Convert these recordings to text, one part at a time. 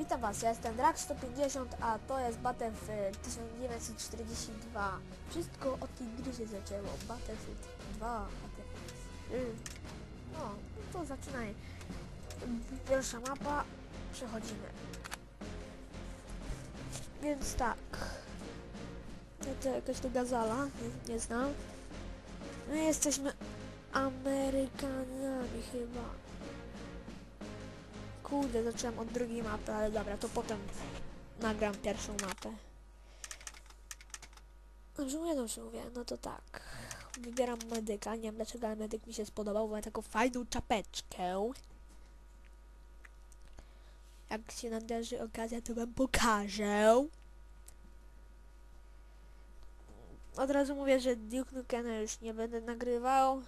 Witam Was, ja jestem Drak150, a to jest Battlefield 1942. Wszystko od tej gry się zaczęło. Battlefield 2, Battlefield 3. No, to zaczynaj. Pierwsza mapa, przechodzimy. Więc tak. To jakaś to gazala, nie, nie znam. My jesteśmy Amerykanami chyba. Kurde, zacząłem od drugiej mapy, ale dobra, to potem nagram pierwszą mapę. Dobrze mówię, dobrze mówię, no to tak. Wybieram medyka, nie wiem dlaczego, ale medyk mi się spodobał, bo ma taką fajną czapeczkę. Jak się nadarzy okazja, to wam pokażę. Od razu mówię, że Duke Nukena już nie będę nagrywał,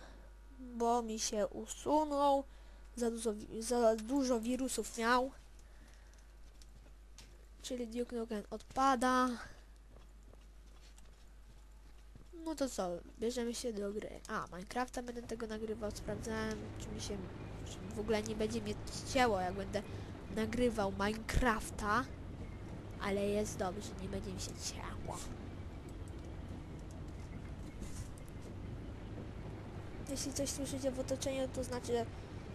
bo mi się usunął za dużo, za dużo wirusów miał. Czyli Duke Nukem odpada. No to co, bierzemy się do gry. A, Minecrafta będę tego nagrywał, sprawdzałem, czy mi się czy w ogóle nie będzie mnie cięło, jak będę nagrywał Minecrafta. Ale jest dobrze, nie będzie mi się cięło. Jeśli coś słyszycie w otoczeniu, to znaczy,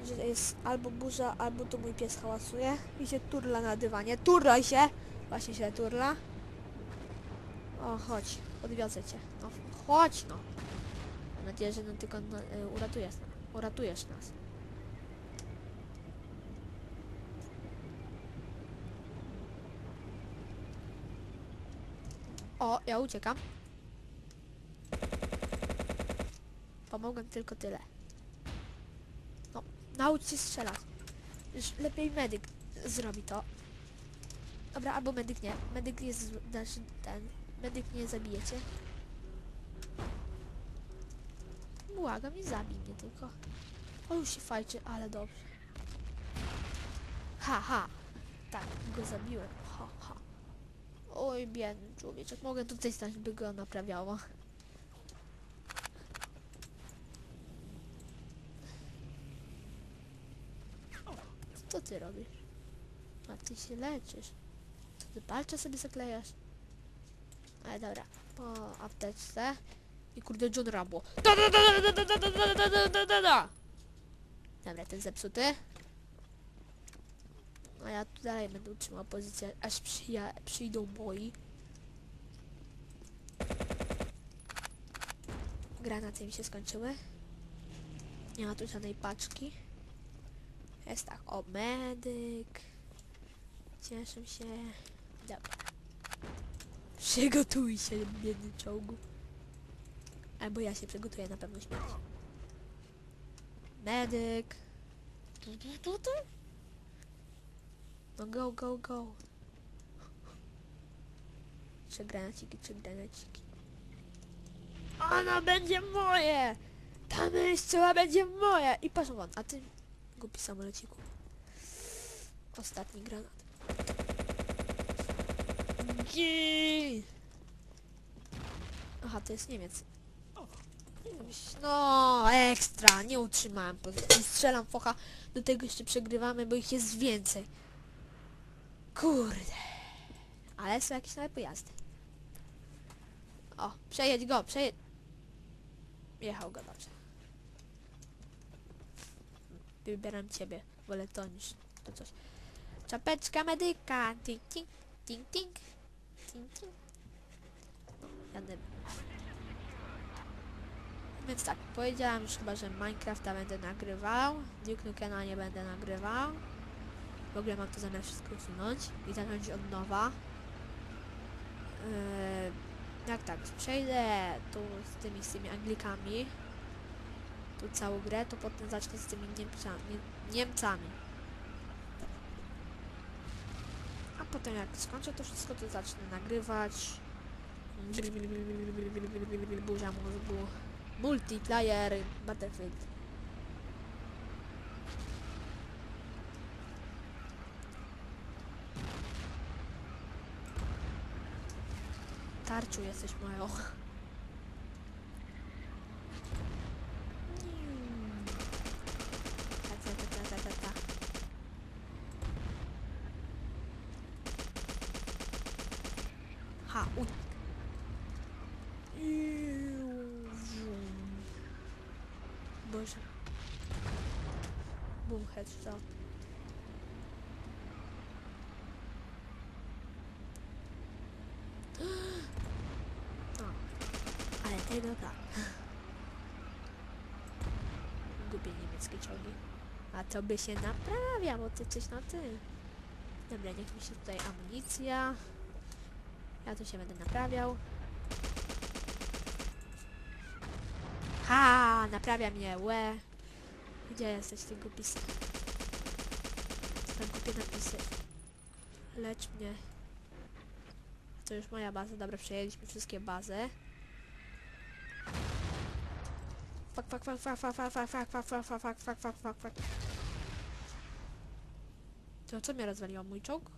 że jest albo burza, albo to mój pies hałasuje i się turla na dywanie. Turlaj się! Właśnie się turla. O, chodź, odwiozę cię. No, chodź no. Mam nadzieję, że no tylko no, uratujesz, uratujesz nas. O, ja uciekam. Pomogłem tylko tyle. Naucz się strzelać. Już lepiej medyk zrobi to. Dobra, albo medyk nie. Medyk jest, znaczy ten, medyk nie zabijecie. Błagam, nie zabij mnie tylko. O, już się fajczy, ale dobrze. Ha, ha. Tak, go zabiłem. Ha, ha. Oj, biedny człowieczek. Mogę tutaj stać, by go naprawiało. Co ty robisz? A ty się leczysz. Co ty palce sobie zaklejasz? Ale dobra, po apteczce. I kurde John Rambo. Da, da, da, da, da, da, da, da, da, da, da. Dobra, ten zepsuty. A ja tu dalej będę utrzymał pozycję, aż przyja- przyjdą moi. Granaty mi się skończyły. Nie ma tu żadnej paczki. Jest tak, o medyk. Cieszę się. Dobra. Przygotuj się, biedny czołgu. Albo ja się przygotuję na pewno śmierć. Medyk. No go, go, go. Trzy granaciki, trzy granaciki. Ona będzie moje! Ta myślała będzie moja! I patrz a ty Głupi samolociku. Ostatni granat. Gi! Aha, to jest Niemiec. No, ekstra, nie utrzymałem pozycji. Strzelam focha, do tego jeszcze przegrywamy, bo ich jest więcej. Kurde. Ale są jakieś nowe pojazdy. O, przejedź go, przejedź. Jechał go dobrze. Wybieram ciebie. Wolę to niż to coś. Czapeczka medyka. Ting, ting, ting, ting. Ting, ting. No, jadę. Więc tak, powiedziałam już chyba, że Minecrafta będę nagrywał. Duke Nukena nie będę nagrywał. W ogóle mam to zamiar wszystko usunąć i zacząć od nowa. Yy, jak tak, przejdę tu z tymi, z tymi Anglikami tu całą grę, to potem zacznę z tymi Niemcami. Niemcami. A potem jak skończę to wszystko, to zacznę nagrywać. Burza mózgu. Multiplayer Battlefield. Tarczu jesteś moją. Ta, ta, ta, ta, ta, ta, ta. Ha, unik. Boże. Boom, headshot. Ale tego tak. Lubię niemieckie czołgi. A to by się naprawia, bo ty coś na tym. Dobra, niech mi się tutaj amunicja. Ja tu się będę naprawiał. Ha, naprawia mnie, łe. Gdzie jesteś, ty głupis? Tam kupię napisy. Lecz mnie. To już moja baza, dobra, przejęliśmy wszystkie bazy. Fuck, fuck, fuck, fuck, fuck, fuck, fuck, fuck, fuck, fuck, fuck, fuck, fuck, fuck, fuck. To co mnie rozwaliło? Mój czołg?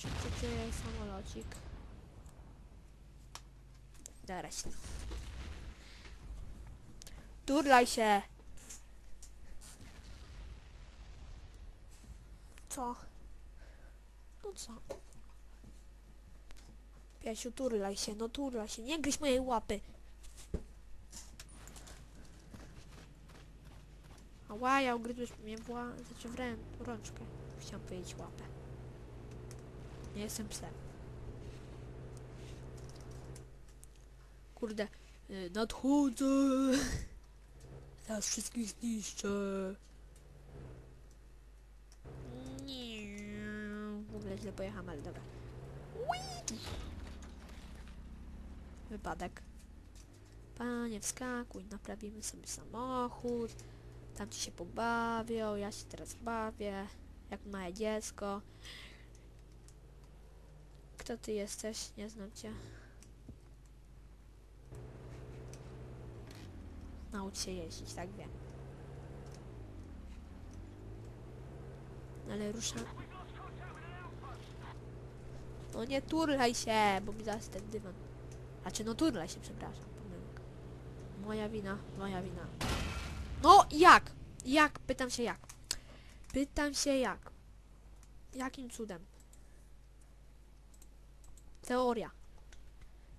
Czy czy samolocik? Się. Turlaj się! Co? No co? Piasiu, turlaj się, no turlaj się, nie gryź mojej łapy. Ała, ja ugryzłeś mnie w, ła... znaczy w, rę... rączkę. Chciałam powiedzieć łapę. Nie jestem psem. Kurde, y, nadchodzę. Teraz wszystkich zniszczę. Nie, w ogóle źle pojechałam, ale dobra. Wypadek. Panie, wskakuj, naprawimy sobie samochód. Tam ci się pobawią, ja się teraz bawię. Jak małe dziecko. Kto ty jesteś? Nie znam cię. Naucz się jeździć, tak wiem. Ale rusza... No nie turlaj się, bo mi zaraz ten dywan... Znaczy no turlaj się, przepraszam. Pomyłka. Moja wina, moja wina. No jak? Jak? Pytam się jak. Pytam się jak. Jakim cudem? Teoria.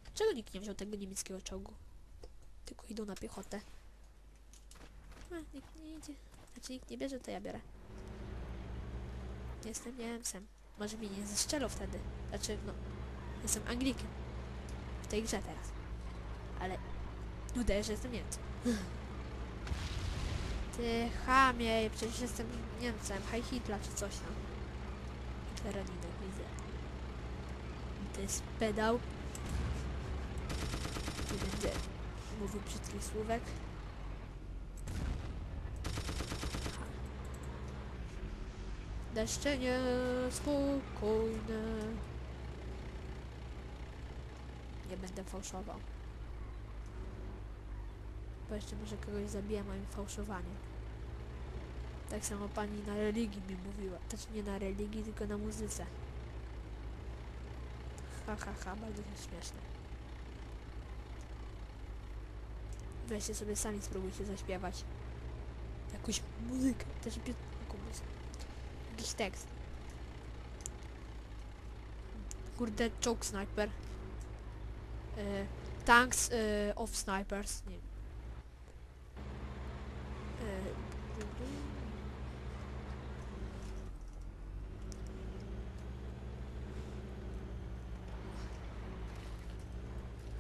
Dlaczego nikt nie wziął tego niemieckiego czołgu? Tylko idą na piechotę. A, nikt nie idzie. Znaczy nikt nie bierze, to ja biorę. Jestem Niemcem. Może mnie nie zeszczelą wtedy. Znaczy, no, jestem Anglikiem. W tej grze teraz. Ale udaję, że jestem Niemcem. Ty chamie, przecież jestem Niemcem. High Hitler czy coś tam. Hitlera nienawidzę. To jest pedał. Nie będę mówił brzydkich słówek. Deszcze niespokojne. Nie będę fałszował. Bo jeszcze może kogoś zabija moim fałszowaniem. Tak samo pani na religii mi mówiła. Znaczy nie na religii, tylko na muzyce. Ha, ha, ha, bardzo śmieszne. Weźcie sobie sami spróbujcie zaśpiewać. Jakąś muzykę. Też muzykę. Jakiś tekst. Kurde, choke sniper. E, tanks e, of snipers. Nie. E,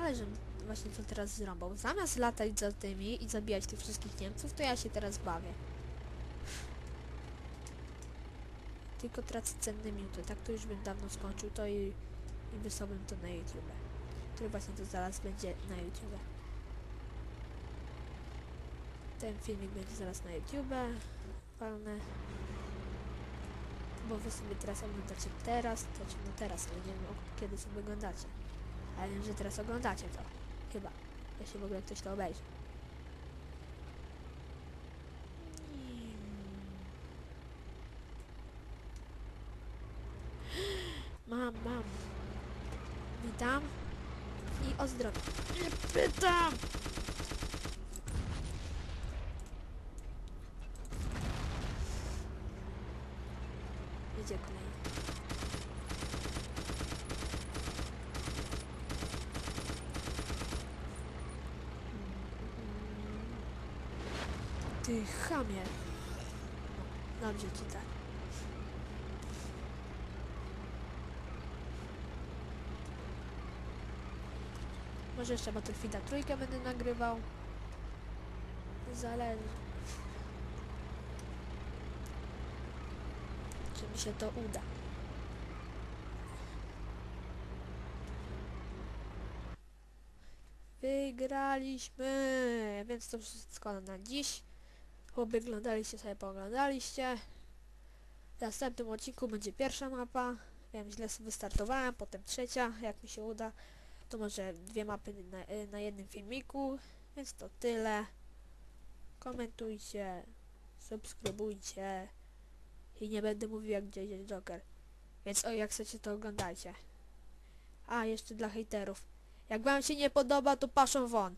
Ale że właśnie co teraz zrąbał. Zamiast latać za tymi i zabijać tych wszystkich Niemców, to ja się teraz bawię. Tylko tracę cenne minuty. Tak to już bym dawno skończył to i, i wysłałbym to na YouTube. Który właśnie to zaraz będzie na YouTube. Ten filmik będzie zaraz na YouTube. Walne. Bo wy sobie teraz oglądacie teraz, to czy no teraz, ale nie wiem kiedy sobie oglądacie. Ale wiem, że teraz oglądacie to. Chyba. Jeśli w ogóle ktoś to obejrzy. Mam, mam. Witam. I o zdrowie. Pytam! Idzie kolejny. Ty chamie. No, dobrze ci tak. Może jeszcze Battlefielda trójkę będę nagrywał. Zależy. Czy mi się to uda. Wygraliśmy! Więc to wszystko na dziś. Oglądaliście sobie, pooglądaliście. W następnym odcinku będzie pierwsza mapa. Wiem, źle wystartowałem, potem trzecia, jak mi się uda. To może dwie mapy na, na jednym filmiku. Więc to tyle. Komentujcie, subskrybujcie. I nie będę mówił jak gdzie jest Joker. Więc o, jak chcecie to oglądajcie. A, jeszcze dla hejterów. Jak wam się nie podoba, to paszą won.